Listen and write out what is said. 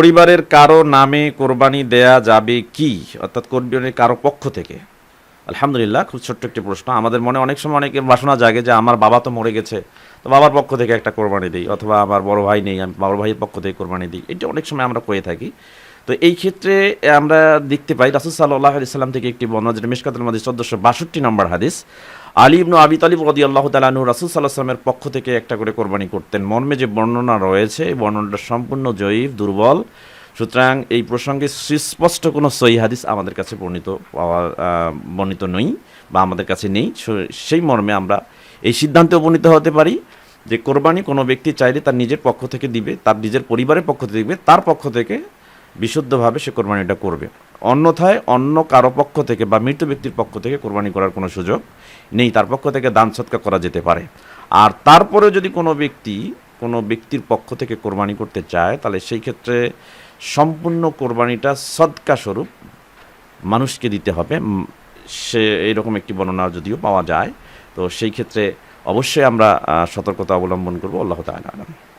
পরিবারের কারও নামে কোরবানি দেয়া যাবে কি? অর্থাৎ কোরবানির কারও পক্ষ থেকে। আলহামদুলিল্লাহ, খুব ছোট্ট একটি প্রশ্ন। আমাদের মনে অনেক সময় অনেকের বাসনা জাগে যে, আমার বাবা তো মরে গেছে, তো বাবার পক্ষ থেকে একটা কোরবানি দিই, অথবা আমার বড় ভাই নেই, আমি বড় ভাইয়ের পক্ষ থেকে কোরবানি দিই। এটা অনেক সময় আমরা করে থাকি। তো এই ক্ষেত্রে আমরা দেখতে পাই, রাসুল সাল্লাহ আলি সাল্লাম থেকে একটি বর্ণনা, যেটা মিসকাতুল মধ্যে চোদ্দোশো বাষট্টি নম্বর হাদিস আলী ইবনু আবি তালিব রদি আল্লাহ তালানু রাসুল সাল্লাহ সাল্লামের পক্ষ থেকে একটা করে কোরবানি করতেন। মর্মে যে বর্ণনা রয়েছে, এই বর্ণনাটা সম্পূর্ণ জয়ীফ, দুর্বল। সুতরাং এই প্রসঙ্গে সুস্পষ্ট কোনো সই হাদিস আমাদের কাছে বর্ণিত, পাওয়া বর্ণিত নই বা আমাদের কাছে নেই। সেই মর্মে আমরা এই সিদ্ধান্তে উপনীত হতে পারি যে কোরবানি কোনো ব্যক্তি চাইলে তার নিজের পক্ষ থেকে দিবে, তার নিজের পরিবারের পক্ষ থেকে দিবে, তার পক্ষ থেকে বিশুদ্ধভাবে সে কোরবানিটা করবে। অন্যথায় অন্য কারও পক্ষ থেকে বা মৃত ব্যক্তির পক্ষ থেকে কোরবানি করার কোনো সুযোগ নেই, তার পক্ষ থেকে দান সৎকার করা যেতে পারে। আর তারপরে যদি কোনো ব্যক্তি কোনো ব্যক্তির পক্ষ থেকে কোরবানি করতে চায়, তাহলে সেই ক্ষেত্রে সম্পূর্ণ কোরবানিটা সদকা স্বরূপ মানুষকে দিতে হবে। সে এইরকম একটি বর্ণনা যদিও পাওয়া যায়, তো সেই ক্ষেত্রে অবশ্যই আমরা সতর্কতা অবলম্বন করব। আল্লাহ আলাম।